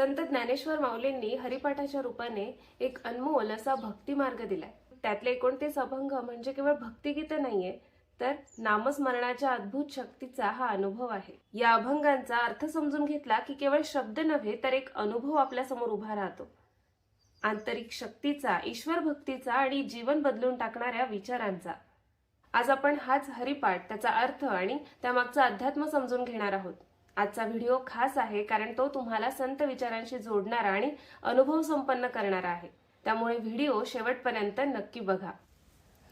संत ज्ञानेश्वर माऊलींनी हरिपाठाच्या रूपाने एक अनमोल असा भक्ती मार्ग दिलाय. त्यातले एकोणतीस अभंग म्हणजे केवळ भक्तिगीत नाहीये तर नामस्मरणाच्या अद्भुत शक्तीचा हा अनुभव आहे. या अभंगांचा अर्थ समजून घेतला की केवळ शब्द नव्हे तर एक अनुभव आपल्यासमोर उभा राहतो. आंतरिक शक्तीचा ईश्वर भक्तीचा आणि जीवन बदलून टाकणाऱ्या विचारांचा. आज आपण हाच हरिपाठ त्याचा अर्थ आणि त्यामागचा अध्यात्म समजून घेणार आहोत. आजचा व्हिडिओ खास आहे कारण तो तुम्हाला संत विचारांशी जोडणारा आणि अनुभव संपन्न करणारा आहे. त्यामुळे व्हिडिओ शेवटपर्यंत नक्की बघा.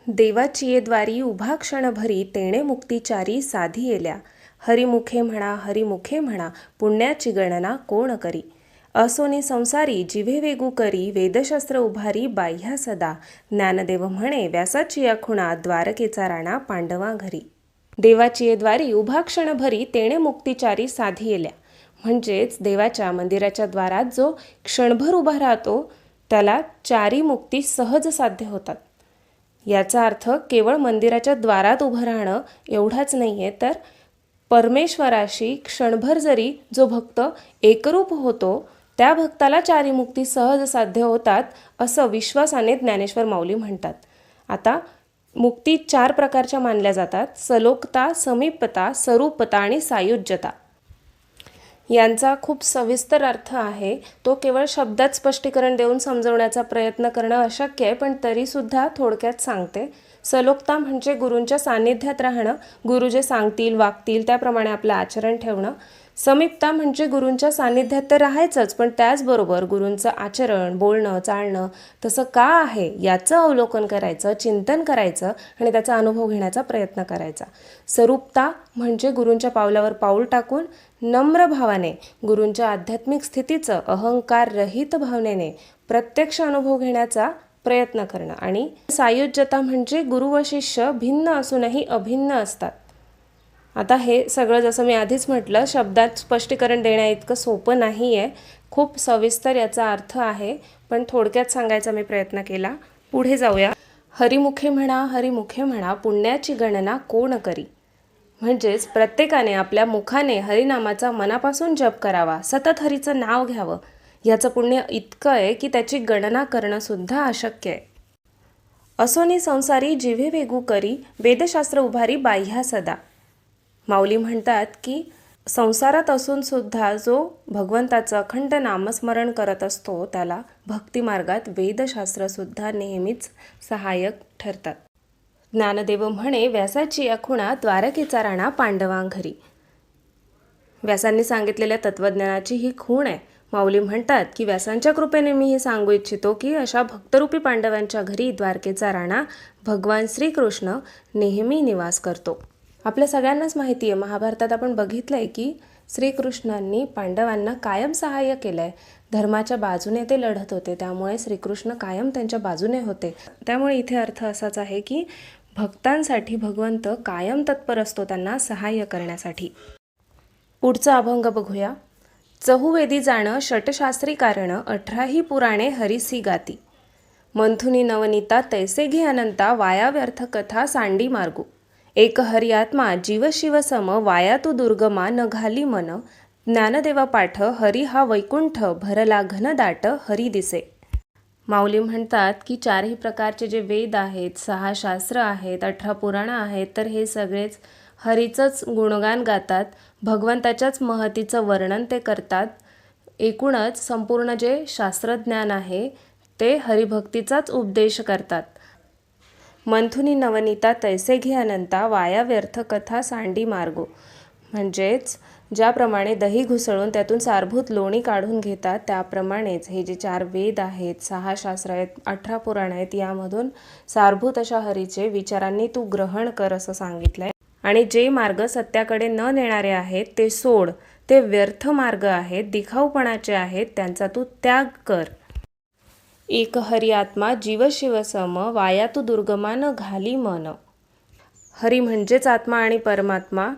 देवाची ये द्वारी उभा क्षणभरी तेणे मुक्तिचारी साधी येल्या. हरिमुखे म्हणा हरिमुखे म्हणा पुण्याची गणना कोण करी? असोनी संसारी जिव्हे वेगू करी वेदशास्त्र उभारी बाह्या सदा. ज्ञानदेव म्हणे व्यासाची या खुणा द्वारकेचा राणा पांडवा घरी. देवाची द्वारी उभा क्षणभरी तेणे मुक्तिचारी साधी येल्या म्हणजेच देवाच्या मंदिराच्या द्वारात जो क्षणभर उभा राहतो त्याला चारी मुक्ती सहज साध्य होतात. याचा अर्थ केवळ मंदिराच्या द्वारात उभं राहणं एवढाच नाही आहे तर परमेश्वराशी क्षणभर जरी जो भक्त एकरूप होतो त्या भक्ताला चारी मुक्ती सहज साध्य होतात असं विश्वासाने ज्ञानेश्वर माऊली म्हणतात. आता मुक्ती चार प्रकारच्या मानल्या जातात. सलोकता समीपता स्वरूपता आणि सायुज्यता. यांचा खूप सविस्तर अर्थ आहे. तो केवळ शब्दात स्पष्टीकरण देऊन समजवण्याचा प्रयत्न करणं अशक्य आहे पण तरीसुद्धा थोडक्यात सांगते. सलोकता म्हणजे गुरूंच्या सान्निध्यात राहणं गुरु जे सांगतील वागतील त्याप्रमाणे आपलं आचरण ठेवणं. समीपता म्हणजे गुरूंच्या सान्निध्यात तर राहायचंच पण त्याचबरोबर गुरूंचं आचरण बोलणं चालणं तसं का आहे याचं अवलोकन करायचं चिंतन करायचं आणि त्याचा अनुभव घेण्याचा प्रयत्न करायचा. स्वरूपता म्हणजे गुरूंच्या पावलावर पाऊल टाकून नम्र भावाने गुरूंच्या आध्यात्मिक स्थितीचं अहंकार रहित भावनेने प्रत्यक्ष अनुभव घेण्याचा प्रयत्न करणं. आणि सायुज्यता म्हणजे गुरु व शिष्य भिन्न असूनही अभिन्न असतात. आता हे सगळं जसं मी आधीच म्हटलं शब्दात स्पष्टीकरण देण्याइतकं सोपं नाही आहे खूप सविस्तर याचा अर्थ आहे पण थोडक्यात सांगायचा मी प्रयत्न केला. पुढे जाऊया. हरिमुखे म्हणा हरिमुखे म्हणा पुण्याची गणना कोण करी? म्हणजेच प्रत्येकाने आपल्या मुखाने हरिनामाचा मनापासून जप करावा सतत हरीचं नाव घ्यावं. याचं पुण्य इतकं आहे की त्याची गणना करणंसुद्धा अशक्य आहे. असोनी संसारी जिव्हे वेगू करी वेदशास्त्र उभारी बाह्या सदा. माऊली म्हणतात की संसारात असून सुद्धा जो भगवंताचं अखंड नामस्मरण करत असतो त्याला भक्तिमार्गात वेदशास्त्रसुद्धा नेहमीच सहाय्यक ठरतात. ज्ञानदेव म्हणे व्यासाची या खुणा द्वारकेचा राणा पांडवांघरी व्यासांनी सांगितलेल्या तत्वज्ञानाची ही खूण आहे. माऊली म्हणतात की व्यासांच्या कृपेने मी हे सांगू इच्छितो की अशा भक्तरूपी पांडवांच्या घरी द्वारकेचा राणा भगवान श्रीकृष्ण नेहमी निवास करतो. आपल्या सगळ्यांनाच माहिती आहे महाभारतात आपण बघितलं आहे की श्रीकृष्णांनी पांडवांना कायम सहाय्य केलं आहे धर्माच्या बाजूने ते लढत होते त्यामुळे श्रीकृष्ण कायम त्यांच्या बाजूने होते. त्यामुळे इथे अर्थ असाच आहे की भक्तांसाठी भगवंत कायम तत्पर असतो त्यांना सहाय्य करण्यासाठी. पुढचा अभंग बघूया. चहुवेदी जाणं षटशास्त्री कारण अठराही पुराणे हरिसी गाती. मंथुनी नवनीता तैसे घे अनंता वाया व्यर्थ कथा सांडी मार्गू. एक हरियात्मा जीव शिव सम वाया तू दुर्गमा न घाली मन. ज्ञानदेवा पाठ हरी हा वैकुंठ भरला घनदाट हरी दिसे. माऊली म्हणतात की चारही प्रकारचे जे वेद आहेत सहा शास्त्र आहेत अठरा पुराणं आहेत तर हे सगळेच हरीचंच गुणगान गातात. भगवंताच्याच महतीचं वर्णन ते करतात. एकूणच संपूर्ण जे शास्त्रज्ञान आहे ते हरिभक्तीचाच उपदेश करतात. मंथुनी नवनीता तैसे घे अनंता वाया व्यर्थ कथा सांडी मार्गो. म्हणजेच ज्याप्रमाणे दही घुसळून त्यातून सारभूत लोणी काढून घेतात त्याप्रमाणेच हे जे चार वेद आहेत सहा शास्त्र आहेत अठरा पुराण आहेत यामधून सारभूत अशा हरीचे विचारांनी तू ग्रहण कर असं सांगितलं आहे आणि जे मार्ग सत्याकडे न नेणारे आहेत ते सोड. ते व्यर्थ मार्ग आहेत दिखाऊपणाचे आहेत त्यांचा तू त्याग कर. एक हरी आत्मा जीव शिव सम वाया तू दुर्गमान घाली मन. हरी म्हणजेच आत्मा आणि परमात्मा.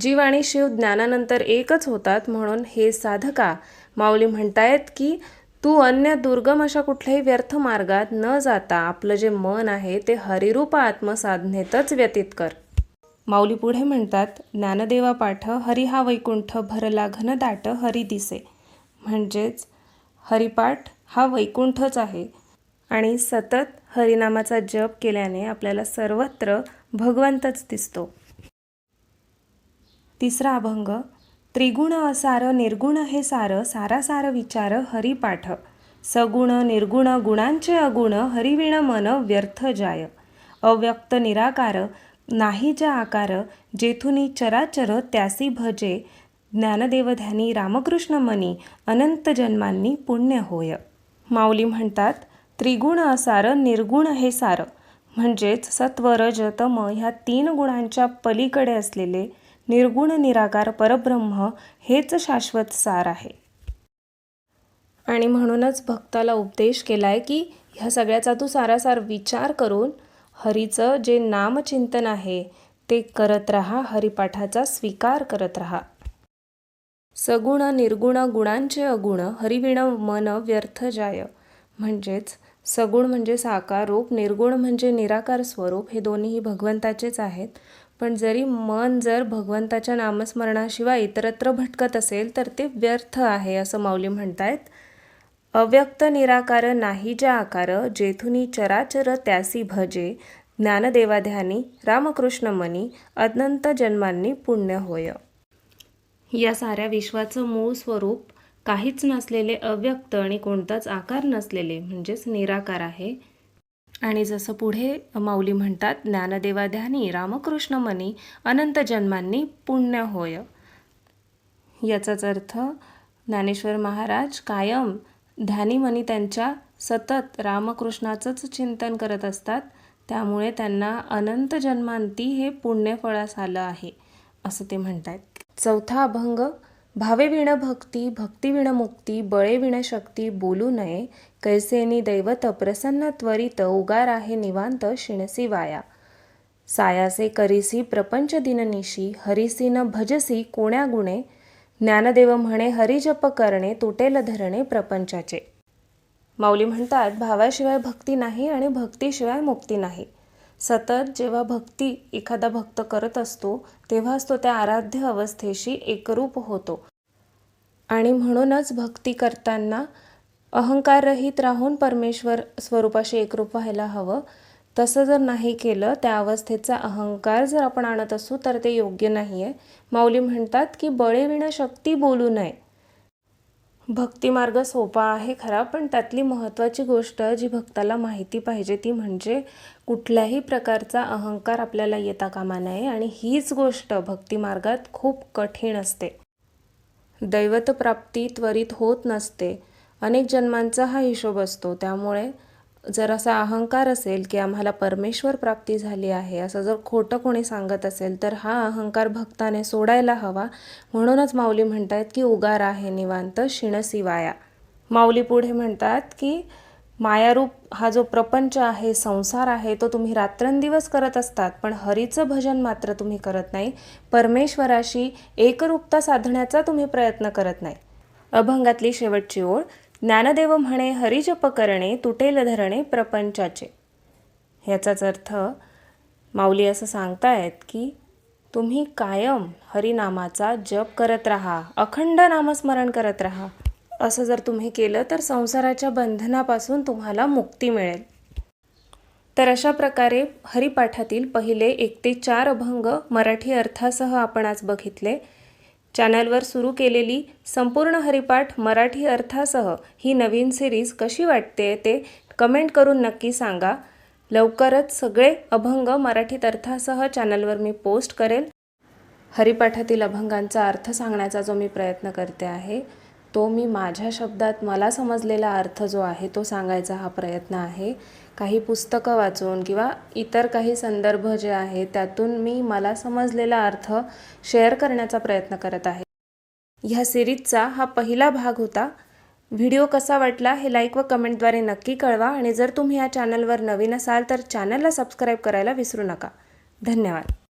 जीव आणि शिव ज्ञानानंतर एकच होतात म्हणून हे साधका. माऊली म्हणतायत की तू अन्य दुर्गम अशा कुठल्याही व्यर्थ मार्गात न जाता आपलं जे मन आहे ते हरिरूप आत्मसाधनेतच व्यतीत कर. माऊली पुढे म्हणतात ज्ञानदेवा पाठ हरी हा वैकुंठ भरला घनदाट हरी दिसे. म्हणजेच हरिपाठ हा वैकुंठच आहे. आणि सतत हरिनामाचा जप केल्याने आपल्याला सर्वत्र भगवंतच दिसतो. तिसरा अभंग त्रिगुण असार निर्गुण हे सार सारासार विचार हरिपाठ. सगुण निर्गुण गुणांचे अगुण हरिविण मन व्यर्थ जाय. अव्यक्त निराकार नाही ज्या आकार जेथुनी चराचर त्यासी भजे. ज्ञानदेवध्यानी रामकृष्ण मनी अनंत जन्मांनी पुण्य होय. माऊली म्हणतात त्रिगुण असारं निर्गुण हे सार. म्हणजेच सत्व रज तम ह्या तीन गुणांच्या पलीकडे असलेले निर्गुण निराकार परब्रह्म हेच शाश्वत सार आहे. आणि म्हणूनच भक्ताला उपदेश केला आहे की ह्या सगळ्याचा तू सारासार विचार करून हरीचं जे नामचिंतन आहे ते करत राहा हरिपाठाचा स्वीकार करत राहा. सगुण निर्गुण गुणांचे अगुण हरिविण मन व्यर्थ जाय. म्हणजेच सगुण म्हणजे साकार रूप निर्गुण म्हणजे निराकार स्वरूप हे दोन्हीही भगवंताचेच आहेत. पण जरी मन जर भगवंताच्या नामस्मरणाशिवाय इतरत्र भटकत असेल तर ते व्यर्थ आहे असं माऊली म्हणतायत. अव्यक्त निराकार नाही ज्या आकार जेथुनी चराचर त्यासी भजे. ज्ञानदेवाध्यानी रामकृष्ण मनी अनंत जन्मांनी पुण्य होय. या साऱ्या विश्वाचं मूळ स्वरूप काहीच नसलेले अव्यक्त आणि कोणताच आकार नसलेले म्हणजेच निराकार आहे. आणि जसं पुढे माऊली म्हणतात ज्ञानदेवाध्यानी रामकृष्ण मनी अनंत जन्मांनी पुण्य होय. याचाच अर्थ ज्ञानेश्वर महाराज कायम ध्यानीमनी त्यांच्या सतत रामकृष्णाचंच चिंतन करत असतात. त्यामुळे त्यांना अनंत जन्मांती हे पुण्यफळास आलं आहे असं ते म्हणतात चौथा अभंग भावे विण भक्ती भक्ती विण मुक्ती बळे विण शक्ती बोलू नये कैसेनी दैवत प्रसन्न त्वरित उगार आहे निवांत शिणसी वाया. सायासे करीसी प्रपंच दिननिशी हरिसी न भजसी कोण्या गुणे ज्ञानदेव म्हणे हरिजप करणे तुटेल धरणे प्रपंचाचे. माऊली म्हणतात भावाशिवाय भक्ती नाही आणि भक्तीशिवाय मुक्ती नाही. सतत जेव्हा भक्ती एखादा भक्त करत असतो तेव्हाच तो त्या आराध्य अवस्थेशी एकरूप होतो. आणि म्हणूनच भक्ती करताना अहंकाररहित राहून परमेश्वर स्वरूपाशी एकरूप व्हायला हवं. तसं जर नाही केलं त्या अवस्थेचा अहंकार जर आपण आणत असू तर ते योग्य नाही आहे माऊली म्हणतात की बळेविणं शक्ती बोलू नये. भक्तिमार्ग सोपा आहे खरा पण त्यातली महत्त्वाची गोष्ट जी भक्ताला माहिती पाहिजे ती म्हणजे कुठल्याही प्रकारचा अहंकार आपल्याला येता कामा नये आणि हीच गोष्ट भक्तिमार्गात खूप कठीण असते. दैवतप्राप्ती त्वरित होत नसते. अनेक जन्मांचा हा हिशोब असतो. त्यामुळे जर असा अहंकार असेल की आम्हाला परमेश्वर प्राप्ती झाली आहे असं जर खोटं कोणी सांगत असेल तर हा अहंकार भक्ताने सोडायला हवा. म्हणूनच माऊली म्हणतात की उगार आहे निवांत शिणसिवाया. माऊली पुढे म्हणतात की मायारूप हा जो प्रपंच आहे संसार आहे तो तुम्ही रात्रंदिवस करत असतात पण हरीचं भजन मात्र तुम्ही करत नाही. परमेश्वराशी एकरूपता साधण्याचा तुम्ही प्रयत्न करत नाही. अभंगातली शेवटची ओळ ज्ञानदेव म्हणे हरिजप करणे तुटेल धरणे प्रपंचाचे. ह्याचाच अर्थ माऊली असं सांगतायत की तुम्ही कायम हरिनामाचा जप करत राहा अखंड नामस्मरण करत राहा. असं जर तुम्ही केलं तर संसाराच्या बंधनापासून तुम्हाला मुक्ती मिळेल. तर अशा प्रकारे हरिपाठातील पहिले एक ते चार अभंग मराठी अर्थासह आपण आज बघितले. चॅनलवर सुरू केलेली संपूर्ण हरिपाठ मराठी अर्थासह ही नवीन सिरीज कशी वाटते ते कमेंट करून नक्की सांगा. लवकरच सगळे अभंग मराठीत अर्थासह चॅनलवर मी पोस्ट करेल. हरिपाठातील अभंगांचा अर्थ सांगण्याचा जो मी प्रयत्न करते आहे तो मी माझ्या शब्दात मला समजलेला अर्थ जो आहे तो सांगायचा हा प्रयत्न आहे. काही पुस्तकं वाचून किंवा इतर काही संदर्भ जे आहेत त्यातून मी मला समजलेला अर्थ शेअर करण्याचा प्रयत्न करत आहे. ह्या सिरीजचा हा पहिला भाग होता. व्हिडिओ कसा वाटला हे लाईक व कमेंटद्वारे नक्की कळवा आणि जर तुम्ही या चॅनलवर नवीन असाल तर चॅनलला सबस्क्राईब करायला विसरू नका. धन्यवाद.